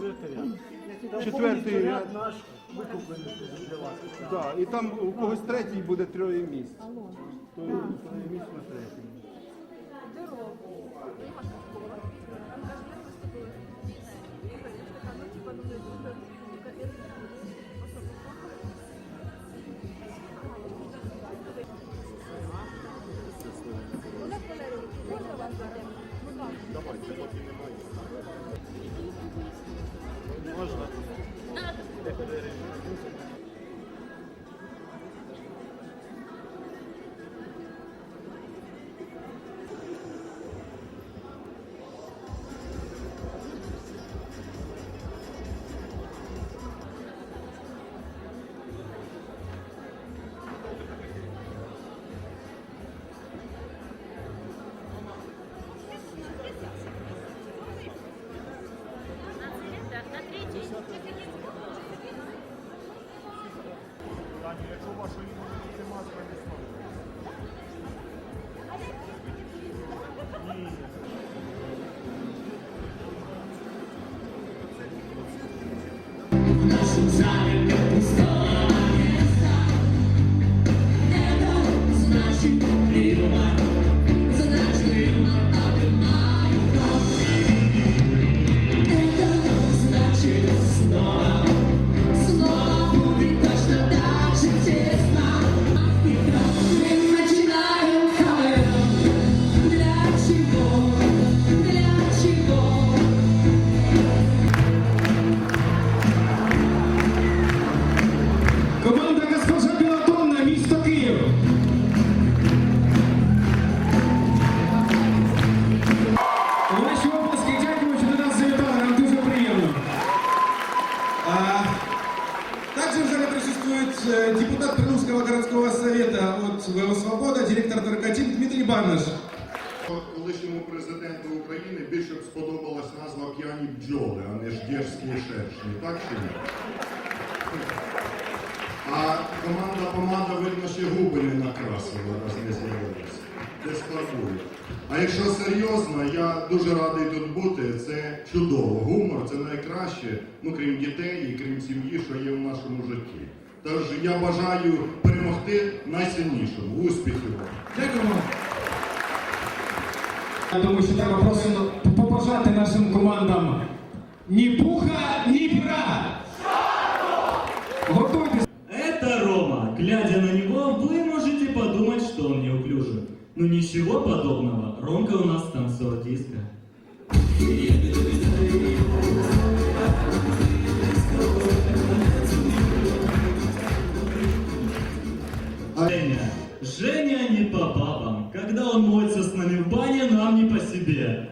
Четвертий ряд. Четвертий ряд. наш викуплений для вас. Да, і там у когось третій буде троє місць. То троє місць на третій. Можна. На вашу імені немає, то не Совета от «Свобода», директор Таркатин Дмитрий Барнаш. Колишньому президенту України більше б сподобалась назва п'яні бджоли, а не ж дерзкі шершні. Так чи ні? А команда команда, видно, ще губи не накрасила, раз не з'явилася. Десь фарбує. А якщо серйозно, я дуже радий тут бути. Це чудово. Гумор це найкраще, ну крім дітей і крім сім'ї, що є в нашому житті. Тож я бажаю перемогти найсильнішому. Успіхів! вам! Дякуємо. Я думаю, що треба просто побажати нашим командам ні пуха, ні піра. Готуйтесь. Это Рома. Глядя на него, вы можете подумать, что он неуклюжий. Но ничего подобного. Ромка у нас танцор диско. Женя. Бане, нам не по себе.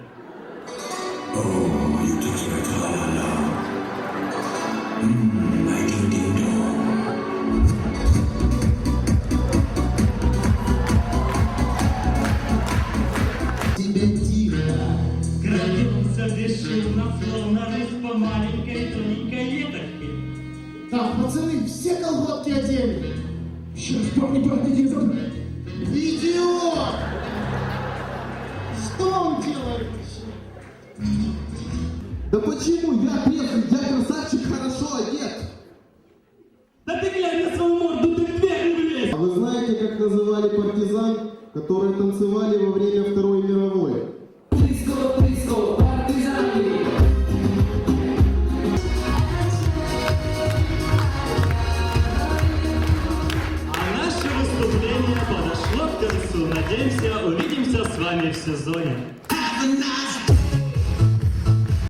Крадемся бесшумно, словно рысь по маленькой тоненькой веточке. Так, пацаны, все колготки одели. Сейчас, парни, парни, идите. Идиот! Почему? Я песен, я красавчик, хорошо одет. Да ты глянь на свою морду, ты в дверь не влезь! А вы знаете, как называли партизан, которые танцевали во время Второй мировой? Близко, близко, партизаны А наше выступление подошло к концу. Надеемся, увидимся с вами в сезоне. Have a nice